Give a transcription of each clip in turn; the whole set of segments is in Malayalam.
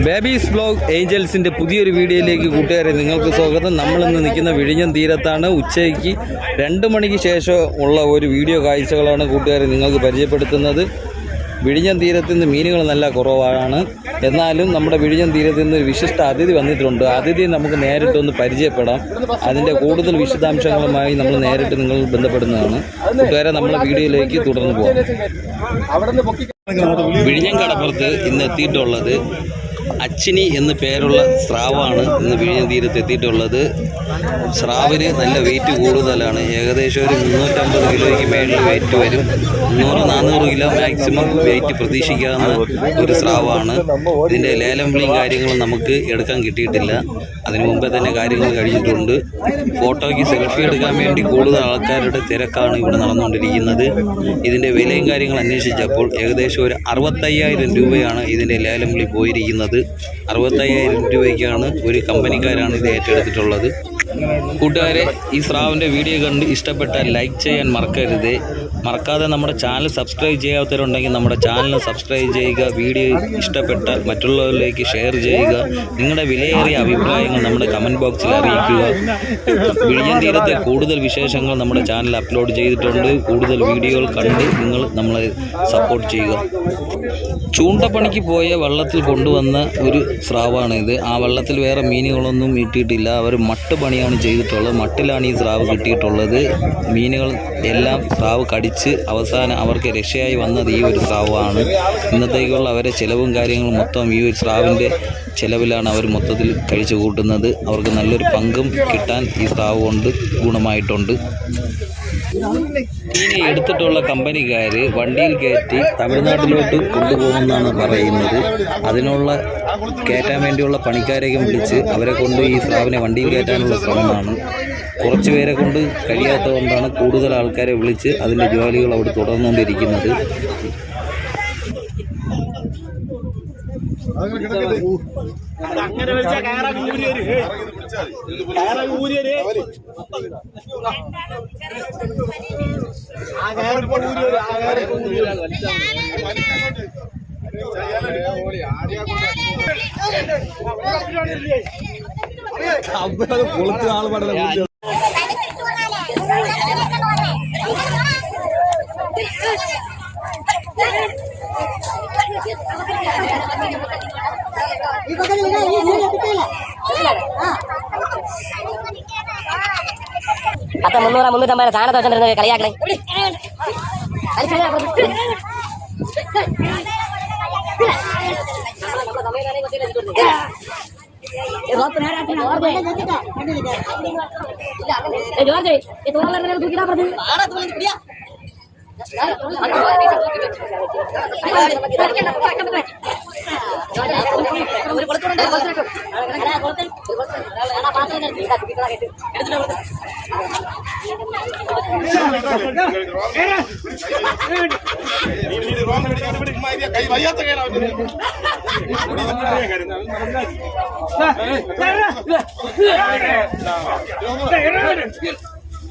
ബേബീസ് ബ്ലോഗ് ഏഞ്ചൽസിന്റെ പുതിയൊരു വീഡിയോയിലേക്ക് കൂട്ടുകാരെ നിങ്ങൾക്ക് സ്വാഗതം. നമ്മളിന്ന് നിൽക്കുന്ന വിഴിഞ്ഞം തീരത്താണ്. ഉച്ചയ്ക്ക് രണ്ട് മണിക്ക് ശേഷം ഉള്ള ഒരു വീഡിയോ കാഴ്ചകളാണ് കൂട്ടുകാരെ നിങ്ങൾക്ക് പരിചയപ്പെടുത്തുന്നത്. വിഴിഞ്ഞം തീരത്ത് നിന്ന് മീനുകൾ നല്ല കുറവാണ്. എന്നാലും നമ്മുടെ വിഴിഞ്ഞം തീരത്ത് നിന്ന് ഒരു വിശിഷ്ട അതിഥി വന്നിട്ടുണ്ട്. അതിഥി നമുക്ക് നേരിട്ടൊന്ന് പരിചയപ്പെടാം. അതിന്റെ കൂടുതൽ വിശദാംശങ്ങളുമായി നമ്മൾ നേരിട്ട് നിങ്ങൾ ബന്ധപ്പെടുന്നതാണ്. കൂട്ടുകാരെ നമ്മളെ വീഡിയോയിലേക്ക് തുടർന്ന് പോകാം. വിഴിഞ്ഞം കടപ്പുറത്ത് ഇന്ന് എത്തിയിട്ടുള്ളത് അച്ചിനി എന്ന് പേരുള്ള സ്രാവാണ് ഇന്ന് വിഴിഞ്ഞ തീരത്ത് എത്തിയിട്ടുള്ളത്. സ്രാവിന് നല്ല വെയിറ്റ് കൂടുതലാണ്. ഏകദേശം ഒരു മുന്നൂറ്റമ്പത് കിലോയ്ക്ക് മേളിൽ വെയിറ്റ് വരും. മുന്നൂറ് നാനൂറ് കിലോ മാക്സിമം വെയിറ്റ് പ്രതീക്ഷിക്കാവുന്ന ഒരു സ്രാവാണ്. ഇതിന്റെ ലേലം വിളിയും കാര്യങ്ങളും നമുക്ക് എടുക്കാൻ കിട്ടിയിട്ടില്ല. അതിനു മുമ്പേ തന്നെ കാര്യങ്ങൾ കഴിഞ്ഞിട്ടുണ്ട്. ഫോട്ടോയ്ക്ക് സെൽഫി എടുക്കാൻ വേണ്ടി കൂടുതൽ ആൾക്കാരുടെ തിരക്കാണ് ഇവിടെ നടന്നുകൊണ്ടിരിക്കുന്നത്. ഇതിന്റെ വിലയും കാര്യങ്ങളും അന്വേഷിച്ചപ്പോൾ ഏകദേശം ഒരു അറുപത്തയ്യായിരം രൂപയാണ് ഇതിന്റെ ലേലം വിളി പോയിരിക്കുന്നത്. അറുപത്തയ്യായിരം രൂപയ്ക്കാണ് ഒരു കമ്പനിക്കാരാണ് ഇത് ഏറ്റെടുത്തിട്ടുള്ളത്. കൂട്ടുകാരെ ഈ സ്രാവിന്റെ വീഡിയോ കണ്ട് ഇഷ്ടപ്പെട്ടാൽ ലൈക്ക് ചെയ്യാൻ മറക്കരുത്. മറക്കാതെ നമ്മുടെ ചാനൽ സബ്സ്ക്രൈബ് ചെയ്യാത്തവരുണ്ടെങ്കിൽ നമ്മുടെ ചാനൽ സബ്സ്ക്രൈബ് ചെയ്യുക വീഡിയോ ഇഷ്ടപ്പെട്ടാൽ മറ്റുള്ളവരിലേക്ക് ഷെയർ ചെയ്യുക നിങ്ങളുടെ വിലയേറിയ അഭിപ്രായങ്ങൾ നമ്മുടെ കമന്റ് ബോക്സിൽ അറിയിക്കുക. വിഴിഞ്ഞൻ തീരത്തെ കൂടുതൽ വിശേഷങ്ങൾ നമ്മുടെ ചാനൽ അപ്ലോഡ് ചെയ്തിട്ടുണ്ട്. കൂടുതൽ വീഡിയോകൾ കണ്ട് നിങ്ങൾ നമ്മളെ സപ്പോർട്ട് ചെയ്യുക. ചൂണ്ടപ്പണിക്ക് പോയ വള്ളത്തിൽ കൊണ്ടുവന്ന ഒരു സ്രാവാണ് ഇത്. ആ വള്ളത്തിൽ വേറെ മീനുകളൊന്നും ഇട്ടിട്ടില്ല. അവർ മട്ട് പണിയാണ് ചെയ്തിട്ടുള്ളത്. മട്ടിലാണ് ഈ സ്രാവ് കിട്ടിയിട്ടുള്ളത്. മീനുകൾ എല്ലാം സ്രാവ് കടിച്ച് അവസാനം അവർക്ക് രക്ഷയായി വന്നത് ഈ ഒരു സ്രാവാണ്. ഇന്നത്തേക്കുള്ള അവരെ ചിലവും കാര്യങ്ങളും മൊത്തം ഈ ഒരു സ്രാവിന്റെ ചിലവിലാണ് അവർ മൊത്തത്തിൽ കഴിച്ചു കൂട്ടുന്നത് അവർക്ക് നല്ലൊരു പങ്കും കിട്ടാൻ ഈ സ്രാവ് കൊണ്ട് ഗുണമായിട്ടുണ്ട്. മീനെ എടുത്തിട്ടുള്ള കമ്പനിക്കാർ വണ്ടിയിൽ കയറ്റി തമിഴ്നാട്ടിലോട്ട് കൊണ്ടുപോകുമെന്നാണ് പറയുന്നത്. അതിനുള്ള കയറ്റാൻ വേണ്ടിയുള്ള പണിക്കാരെയൊക്കെ വിളിച്ച് അവരെ കൊണ്ട് ഈ സ്രാവിനെ വണ്ടിയിൽ കയറ്റാനുള്ള ശ്രമമാണ്. കുറച്ച് പേരെ കൊണ്ട് കഴിയാത്തതുകൊണ്ടാണ് കൂടുതൽ ആൾക്കാരെ വിളിച്ച് അതിന്റെ ജോലികൾ അവിടെ തുടർന്നുകൊണ്ടിരിക്കുന്നത്. അങ്ങനെ വെച്ചാ കയറ ഊരിയര്. കയറ ഊരിയര്. ആ കയറിപ്പോ ഊരിയര് ആ കയറിപ്പോ ഊരിയര്. atau menurut menurut tambah rasa atau cenderung kali ya kali ini கை வையாத்த கையில வந்து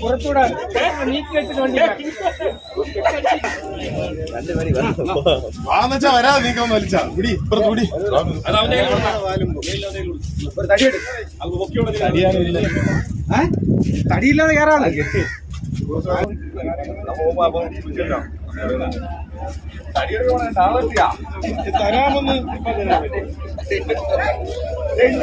പുറത്തൂടെ നീക്കി വെച്ചിട്ട് വണ്ടി വാന്നച്ചാ വരാതെ നീക്കം വലിച്ച പിടി ഇപ്പുറത്ത് പിടി തടിയില്ലാതെ കയറാണ് തരാമെന്ന്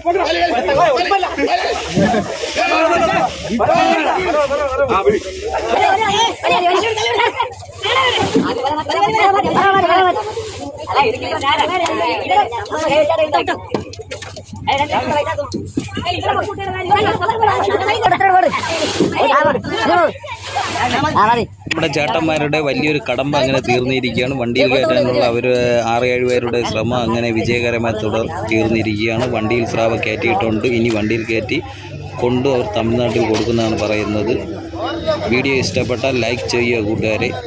ಅಲ್ಲ ಇದಕ್ಕೆ ನಾರ ಅಲ್ಲ ಇದಕ್ಕೆ ನಾರ ಅಲ್ಲ ಇದಕ್ಕೆ ನಾರ ಅಲ್ಲ ಇದಕ್ಕೆ ನಾರ ಅಲ್ಲ ಇದಕ್ಕೆ ನಾರ ಅಲ್ಲ ಇದಕ್ಕೆ ನಾರ ಅಲ್ಲ ಇದಕ್ಕೆ ನಾರ ಅಲ್ಲ ಇದಕ್ಕೆ ನಾರ ಅಲ್ಲ ಇದಕ್ಕೆ ನಾರ ಅಲ್ಲ ಇದಕ್ಕೆ ನಾರ ಅಲ್ಲ ಇದಕ್ಕೆ ನಾರ ಅಲ್ಲ ಇದಕ್ಕೆ ನಾರ ಅಲ್ಲ നമ്മുടെ ചേട്ടന്മാരുടെ വലിയൊരു കടമ്പ അങ്ങനെ തീർന്നിരിക്കുകയാണ്. വണ്ടിയിൽ കയറ്റാനുള്ള അവർ ആറ് ഏഴ് പേരുടെ ശ്രമം അങ്ങനെ വിജയകരമായി തുടർ തീർന്നിരിക്കുകയാണ്. വണ്ടിയിൽ സ്രാവ കയറ്റിയിട്ടുണ്ട്. ഇനി വണ്ടിയിൽ കയറ്റി കൊണ്ട് അവർ തമിഴ്നാട്ടിൽ കൊടുക്കുന്നതാണ് പറയുന്നത്. വീഡിയോ ഇഷ്ടപ്പെട്ടാൽ ലൈക്ക് ചെയ്യുക കൂട്ടുകാരെ.